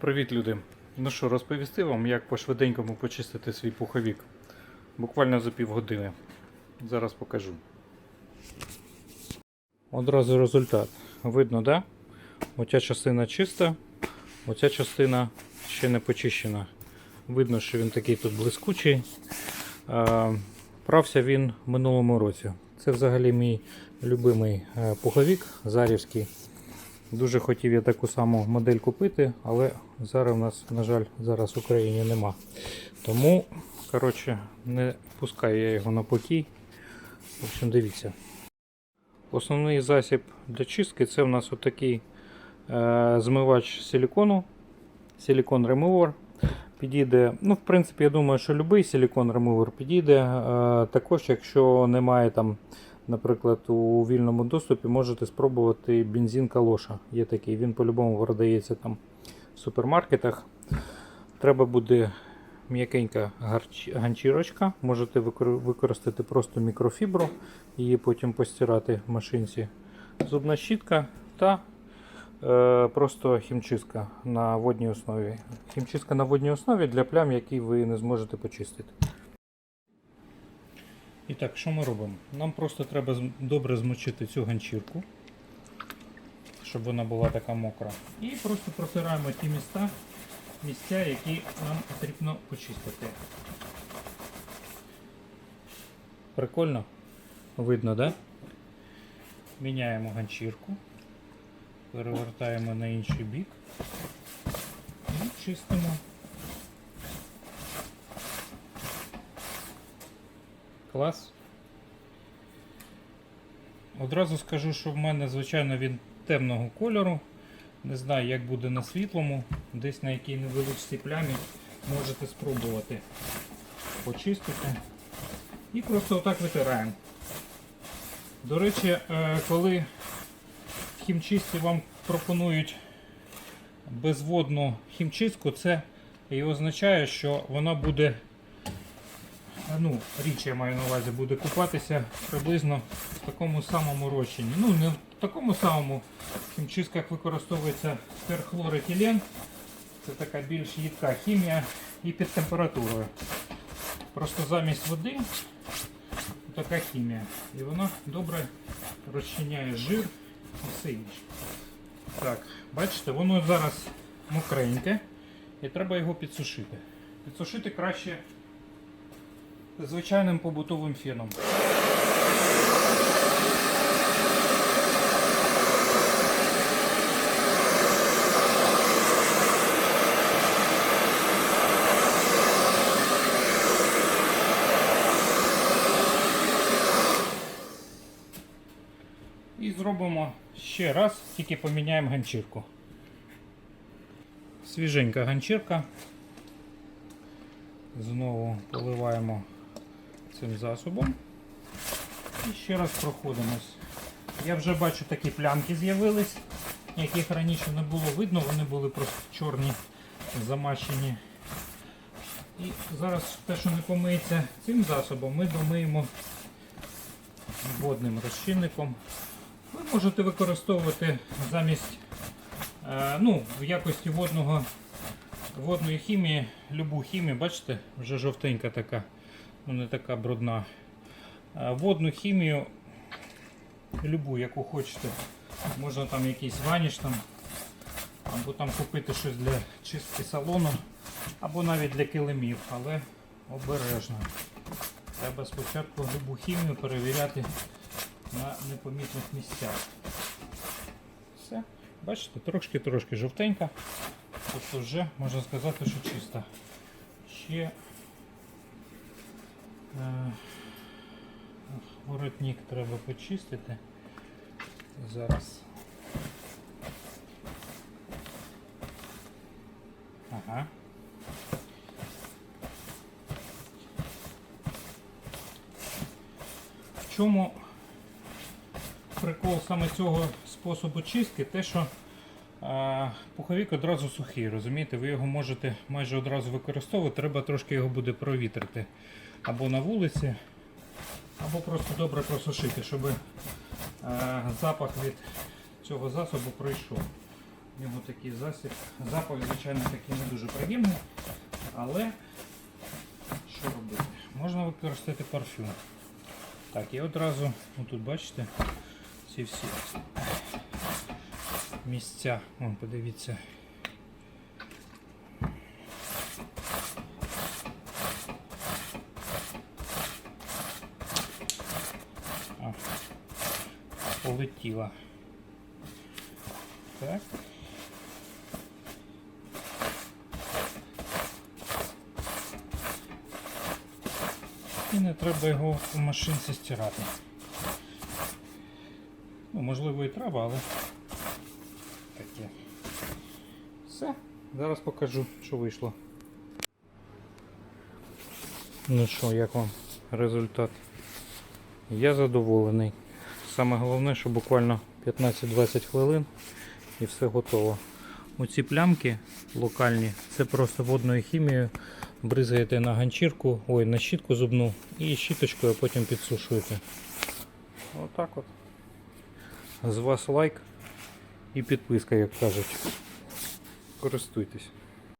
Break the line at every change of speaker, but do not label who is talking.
Привіт, люди! Ну що, розповісти вам, як по-швиденькому почистити свій пуховік. Буквально за півгодини. Зараз покажу. Одразу результат. Видно, да? Оця частина чиста, оця частина ще не почищена. Видно, що він такий тут блискучий. Прався він минулому році. Це взагалі мій любимий е, пуховік зарівський. Дуже хотів я таку саму модель купити, але зараз у нас, на жаль, зараз в Україні нема. Тому, коротше, не пускаю я його на покій. В общем, дивіться. Основний засіб для чистки це у нас отакий е, змивач силікону. Silicon Remover. Підійде, ну, в принципі, я думаю, що будь-який силікон ремувер підійде. Е, також, якщо немає там Наприклад, у вільному доступі можете спробувати бензин калоша. Є такий, він по-любому продається там в супермаркетах. Треба буде м'якенька ганчірочка. Можете використати просто мікрофібру, її потім постирати в машинці. Зубна щітка та е, просто хімчистка на водній основі. Хімчистка на водній основі для плям, які ви не зможете почистити. І так, що ми робимо? Нам просто треба добре змочити цю ганчірку, щоб вона була така мокра. І просто протираємо ті міста, місця, які нам потрібно почистити. Прикольно? Видно, так? Да? Міняємо ганчірку, перевертаємо на інший бік і чистимо. Клас. Одразу скажу, що в мене, звичайно, він темного кольору. Не знаю, як буде на світлому. Десь на якій невеличкій плямі можете спробувати почистити. І просто отак витираємо. До речі, е, коли в хімчистці вам пропонують безводну хімчистку, це і означає, що вона буде ну, річ я маю на увазі, буде купатися приблизно в такому самому розчині. Ну, не в такому самому в хімчистках використовується перхлоретилен. Це така більш їдка хімія і під температурою. Просто замість води така хімія. І вона добре розчиняє жир і все інше. Так, бачите, воно зараз мокреньке і треба його підсушити. Підсушити краще звичайним побутовим феном. І зробимо ще раз, тільки поміняємо ганчірку. Свіженька ганчірка. Знову поливаємо цим засобом. І ще раз проходимось. Я вже бачу такі плямки з'явились, яких раніше не було видно, вони були просто чорні, замащені. І зараз те, що не помиється цим засобом, ми домиємо водним розчинником. Ви можете використовувати замість е, ну, в якості водного, водної хімії, любу хімію, бачите, вже жовтенька така не така брудна. Водну хімію, любу, яку хочете. Можна там якийсь ваніш там, або там купити щось для чистки салону, або навіть для килимів, але обережно. Треба спочатку любу хімію перевіряти на непомітних місцях. Все, бачите, трошки-трошки жовтенька, тобто вже можна сказати, що чиста. Ще Е, Воротник треба почистити. Зараз. Ага. В чому прикол саме цього способу чистки? Те, що а, пуховик одразу сухий, розумієте, ви його можете майже одразу використовувати, треба трошки його буде провітрити або на вулиці, або просто добре просушити, щоб е, запах від цього засобу пройшов. нього такий засіб. Запах, звичайно, такий не дуже приємний, але що робити? Можна використати парфюм. Так, і одразу, ну тут бачите, ці всі місця. Вон, подивіться. А, полетіла. Так. І не треба його в машинці стирати. Ну, можливо і треба, але таке. Все, зараз покажу, що вийшло. Ну що, як вам результат? Я задоволений. Саме головне, що буквально 15-20 хвилин і все готово. Оці плямки локальні, це просто водною хімією. Бризгаєте на ганчірку, ой, на щітку зубну і щіточкою потім підсушуєте. Отак от. З вас лайк і підписка, як кажуть. Користуйтесь.